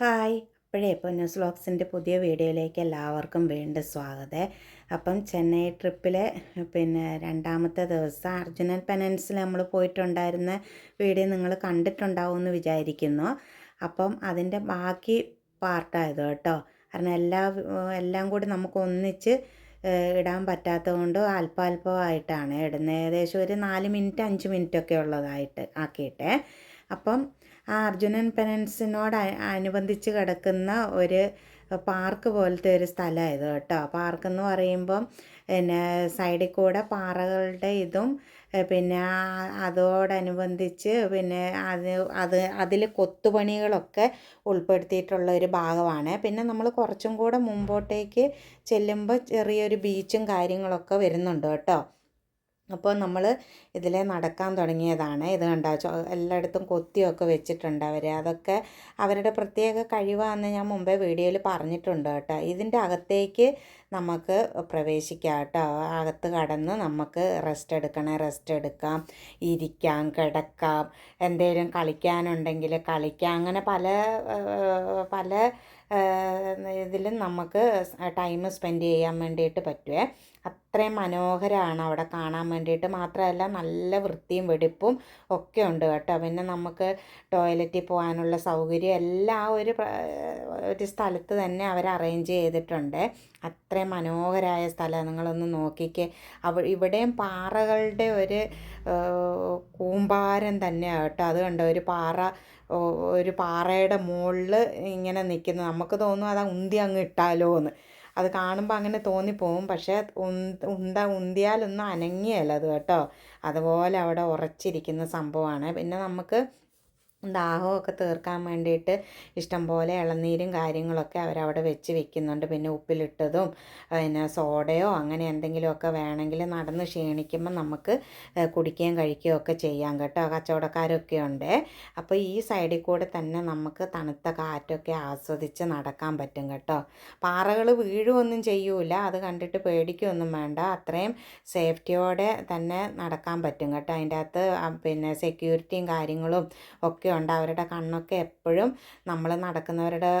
Hi. അപ്പോഴേ ഇപ്പോൾ news വ്ളോഗ്സിന്റെ പുതിയ വീഡിയോയിലേക്ക് എല്ലാവർക്കും വീണ്ടും സ്വാഗതം. അപ്പം ചെന്നൈ ട്രിപ്പിലെ പിന്നെ രണ്ടാമത്തെ ദിവസം അർജുനൻ പെനൻസിൽ നമ്മൾ പോയിട്ടുണ്ടായിരുന്ന വീഡിയോ നിങ്ങൾ കണ്ടിട്ടുണ്ടാവും എന്ന് വിചാരിക്കുന്നു. അപ്പം അതിന്റെ ബാക്കി പാർട്ടായത് കേട്ടോ. കാരണം എല്ലാ എല്ലാം കൂടി നമുക്ക് ഒന്നിച്ച് ഇടാൻ പറ്റാത്തത് കൊണ്ട് അല്പാൽപമായിട്ടാണ് ഇടുന്നത്. ഏകദേശം ഒരു നാല് മിനിറ്റ് അഞ്ച് മിനിറ്റ് ഒക്കെ ഉള്ളതായിട്ട് ആക്കിയിട്ടേ. അപ്പം ആ അർജുനൻ പെനൻസിനോട് അനുബന്ധിച്ച് കിടക്കുന്ന ഒരു പാർക്ക് പോലത്തെ ഒരു സ്ഥലമായത് കേട്ടോ. പാർക്ക് എന്ന് പറയുമ്പം പിന്നെ സൈഡിൽ കൂടെ പാറകളുടെ ഇതും പിന്നെ അതോടനുബന്ധിച്ച് പിന്നെ അത് അത് അതിൽ കൊത്തുപണികളൊക്കെ ഉൾപ്പെടുത്തിയിട്ടുള്ള ഒരു ഭാഗമാണ്. പിന്നെ നമ്മൾ കുറച്ചും കൂടെ മുമ്പോട്ടേക്ക് ചെല്ലുമ്പോൾ ചെറിയൊരു ബീച്ചും കാര്യങ്ങളൊക്കെ വരുന്നുണ്ട് കേട്ടോ. അപ്പോൾ നമ്മൾ ഇതിലെ നടക്കാൻ തുടങ്ങിയതാണ്. ഇത് കണ്ടോ? എല്ലായിടത്തും കൊത്തിയൊക്കെ വെച്ചിട്ടുണ്ട് അവർ അതൊക്കെ അവരുടെ പ്രത്യേക കഴിവാണെന്ന് ഞാൻ മുമ്പേ വീഡിയോയിൽ പറഞ്ഞിട്ടുണ്ട് കേട്ടോ. ഇതിന്റെ അകത്തേക്ക് നമുക്ക് പ്രവേശിക്കാം കേട്ടോ. അകത്ത് കടന്ന് നമുക്ക് റെസ്റ്റ് എടുക്കണേ. റെസ്റ്റ് എടുക്കാം. ഇരിക്കാം കിടക്കാം. എന്തെങ്കിലും കളിക്കാനുണ്ടെങ്കിൽ കളിക്കാം. അങ്ങനെ പല പല ഇതിലും നമുക്ക് ടൈം സ്പെൻഡ് ചെയ്യാൻ വേണ്ടിയിട്ട് പറ്റുമേ അത്രയും മനോഹരമാണ് അവിടെ കാണാൻ വേണ്ടിയിട്ട്. മാത്രമല്ല നല്ല വൃത്തിയും വെടിപ്പും ഒക്കെ ഉണ്ട് കേട്ടോ. പിന്നെ നമുക്ക് ടോയ്ലറ്റിൽ പോകാനുള്ള സൗകര്യം എല്ലാം ഒരു ഒരു സ്ഥലത്ത് തന്നെ അവർ അറേഞ്ച് ചെയ്തിട്ടുണ്ട്. അത്രയും മനോഹരമായ സ്ഥലം. നിങ്ങളൊന്ന് നോക്കിക്കേ. അവ ഇവിടെയും പാറകളുടെ ഒരു കൂമ്പാരം തന്നെയാണ് കേട്ടോ. അത് കണ്ടോ? ഒരു പാറ ഒരു പാറയുടെ മുകളിൽ ഇങ്ങനെ നിൽക്കുന്നു. നമുക്ക് തോന്നും അത് ഉന്തി അങ്ങ് ഇട്ടാലോ എന്ന് അത് കാണുമ്പോൾ അങ്ങനെ തോന്നിപ്പോവും പക്ഷേ ഉന്ത ഉന്ത ഉന്തിയാലൊന്നും അനങ്ങിയല്ല അത് കേട്ടോ. അതുപോലെ അവിടെ ഉറച്ചിരിക്കുന്ന സംഭവമാണ്. പിന്നെ നമുക്ക് ദാഹമൊക്കെ തീർക്കാൻ വേണ്ടിയിട്ട് ഇഷ്ടംപോലെ ഇളനീരും കാര്യങ്ങളൊക്കെ അവരവിടെ വെച്ച് വെക്കുന്നുണ്ട്. പിന്നെ ഉപ്പിലിട്ടതും പിന്നെ സോഡയോ അങ്ങനെ എന്തെങ്കിലുമൊക്കെ വേണമെങ്കിൽ നടന്ന് ക്ഷീണിക്കുമ്പോൾ നമുക്ക് കുടിക്കുകയും കഴിക്കുകയും ഒക്കെ ചെയ്യാം കേട്ടോ. കച്ചവടക്കാരൊക്കെ ഉണ്ട്. അപ്പോൾ ഈ സൈഡിൽ കൂടെ തന്നെ നമുക്ക് തണുത്ത കാറ്റൊക്കെ ആസ്വദിച്ച് നടക്കാൻ പറ്റും കേട്ടോ. പാറകൾ വീഴുമൊന്നും ചെയ്യൂല. അത് കണ്ടിട്ട് പേടിക്കുകയൊന്നും വേണ്ട. അത്രയും സേഫ്റ്റിയോടെ തന്നെ നടക്കാൻ പറ്റും കേട്ടോ. അതിന്റെ അകത്ത് പിന്നെ സെക്യൂരിറ്റിയും കാര്യങ്ങളും ഒക്കെ ഉണ്ട്. അവരുടെ കണ്ണൊക്കെ എപ്പോഴും നമ്മൾ നടക്കുന്നവരുടെ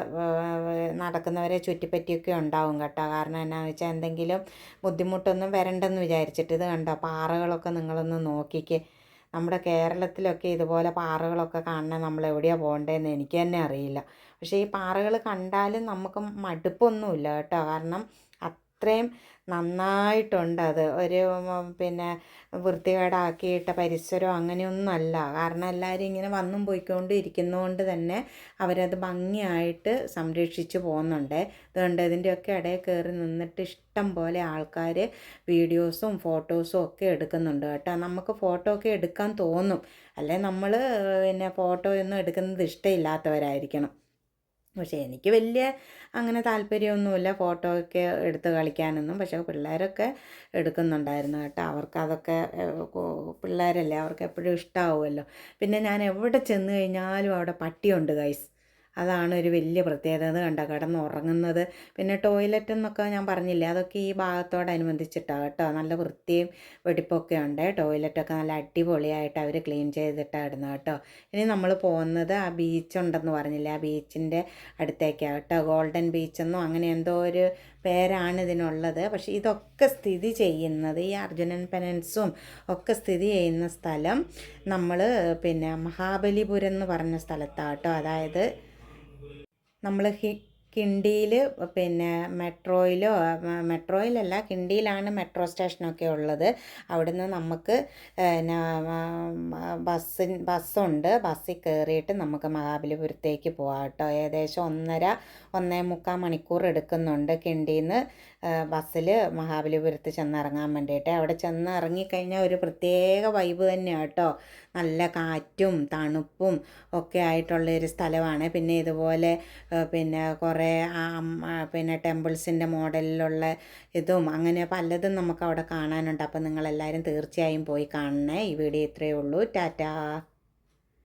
നടക്കുന്നവരെ ചുറ്റിപ്പറ്റിയൊക്കെ ഉണ്ടാവും കേട്ടോ. കാരണം എന്നാന്ന് വെച്ചാൽ എന്തെങ്കിലും ബുദ്ധിമുട്ടൊന്നും വരണ്ടെന്ന് വിചാരിച്ചിട്ട് ഇത് കണ്ടോ? പാറകളൊക്കെ നിങ്ങളൊന്ന് നോക്കിക്ക്. നമ്മുടെ കേരളത്തിലൊക്കെ ഇതുപോലെ പാറകളൊക്കെ കാണാൻ നമ്മൾ എവിടെയാണ് പോകേണ്ടതെന്ന് എനിക്ക് തന്നെ അറിയില്ല. പക്ഷേ ഈ പാറകൾ കണ്ടാലും നമുക്ക് മടുപ്പൊന്നുമില്ല കേട്ടോ. കാരണം അത്രയും നന്നായിട്ടുണ്ട്. അത് ഒരു പിന്നെ വൃത്തികേടാക്കിയിട്ട പരിസരം അങ്ങനെയൊന്നുമല്ല. കാരണം എല്ലാവരും ഇങ്ങനെ വന്നും പോയിക്കൊണ്ട് ഇരിക്കുന്നതുകൊണ്ട് തന്നെ അവരത് ഭംഗിയായിട്ട് സംരക്ഷിച്ചു പോകുന്നുണ്ട്. അതുകൊണ്ട് ഇതിന്റെയൊക്കെ ഇടയിൽ കയറി നിന്നിട്ട് ഇഷ്ടം പോലെ ആൾക്കാർ വീഡിയോസും ഫോട്ടോസും ഒക്കെ എടുക്കുന്നുണ്ട് കേട്ടോ. നമുക്ക് ഫോട്ടോ ഒക്കെ എടുക്കാൻ തോന്നും. അല്ലെ നമ്മൾ പിന്നെ ഫോട്ടോ ഒന്നും എടുക്കുന്നത് ഇഷ്ടമില്ലാത്തവരായിരിക്കണം. പക്ഷേ എനിക്ക് വലിയ അങ്ങനെ താല്പര്യമൊന്നുമില്ല ഫോട്ടോ ഒക്കെ എടുത്ത് കളിക്കാനൊന്നും. പക്ഷേ പിള്ളേരൊക്കെ എടുക്കുന്നുണ്ടായിരുന്നു കേട്ടോ. അവർക്ക് അതൊക്കെ പിള്ളേരല്ലേ അവർക്ക് എപ്പോഴും ഇഷ്ടമാവുമല്ലോ പിന്നെ ഞാൻ എവിടെ ചെന്ന് കഴിഞ്ഞാലും അവിടെ പട്ടിയുണ്ട് ഗൈസ് അതാണ് ഒരു വലിയ പ്രത്യേകത കണ്ട കിടന്ന് ഉറങ്ങുന്നത് പിന്നെ ടോയ്ലറ്റ് എന്നൊക്കെ ഞാൻ പറഞ്ഞില്ലേ അതൊക്കെ ഈ ഭാഗത്തോടനുബന്ധിച്ചിട്ടാണ് കേട്ടോ. നല്ല വൃത്തിയും വെടിപ്പൊക്കെ ഉണ്ട്. ടോയ്ലറ്റൊക്കെ നല്ല അടിപൊളിയായിട്ട് അവർ ക്ലീൻ ചെയ്തിട്ടാണ് ഇടുന്നത് കേട്ടോ. ഇനി നമ്മൾ പോകുന്നത് ആ ബീച്ചുണ്ടെന്ന് പറഞ്ഞില്ലേ ആ ബീച്ചിന്റെ അടുത്തേക്കാണ് കേട്ടോ. ഗോൾഡൻ ബീച്ചെന്നോ അങ്ങനെ എന്തോ ഒരു പേരാണ് ഇതിനുള്ളത്. പക്ഷേ ഇതൊക്കെ സ്ഥിതി ചെയ്യുന്നത് ഈ അർജുനൻ പെനൻസും ഒക്കെ സ്ഥിതി ചെയ്യുന്ന സ്ഥലം നമ്മൾ പിന്നെ മഹാബലിപുരം എന്ന് പറഞ്ഞ സ്ഥലത്താണ് കേട്ടോ. അതായത് നമ്മൾ ഹി കിണ്ടിയിൽ പിന്നെ മെട്രോയിലോ മെട്രോയിലല്ല കിണ്ടിയിലാണ് മെട്രോ സ്റ്റേഷനൊക്കെ ഉള്ളത്. അവിടുന്ന് നമുക്ക് ബസ്സിൻ ബസ്സുണ്ട്. ബസ്സിൽ കയറിയിട്ട് നമുക്ക് മഹാബലിപുരത്തേക്ക് പോകാം കേട്ടോ. ഏകദേശം ഒന്നര ഒന്നേ മുക്കാൽ മണിക്കൂർ എടുക്കുന്നുണ്ട് കിണ്ടിയിൽ നിന്ന് ബസ്സിൽ മഹാബലിപുരത്ത് ചെന്നിറങ്ങാൻ വേണ്ടിയിട്ട്. അവിടെ ചെന്ന് ഇറങ്ങിക്കഴിഞ്ഞാൽ ഒരു പ്രത്യേക വൈബ് തന്നെയാണ് കേട്ടോ. നല്ല കാറ്റും തണുപ്പും ഒക്കെ ആയിട്ടുള്ള ഒരു സ്ഥലമാണ്. പിന്നെ ഇതുപോലെ പിന്നെ കുറേ ആ, പിന്നെ ടെമ്പിൾസിന്റെ മോഡലിലുള്ള ഇതും അങ്ങനെ പലതും നമുക്ക് അവിടെ കാണാനുണ്ട്. അപ്പോൾ നിങ്ങളെല്ലാവരും തീർച്ചയായും പോയി കാണണേ. ഈ വീഡിയോ ഇത്രയേ ഉള്ളൂ. ടാറ്റാ.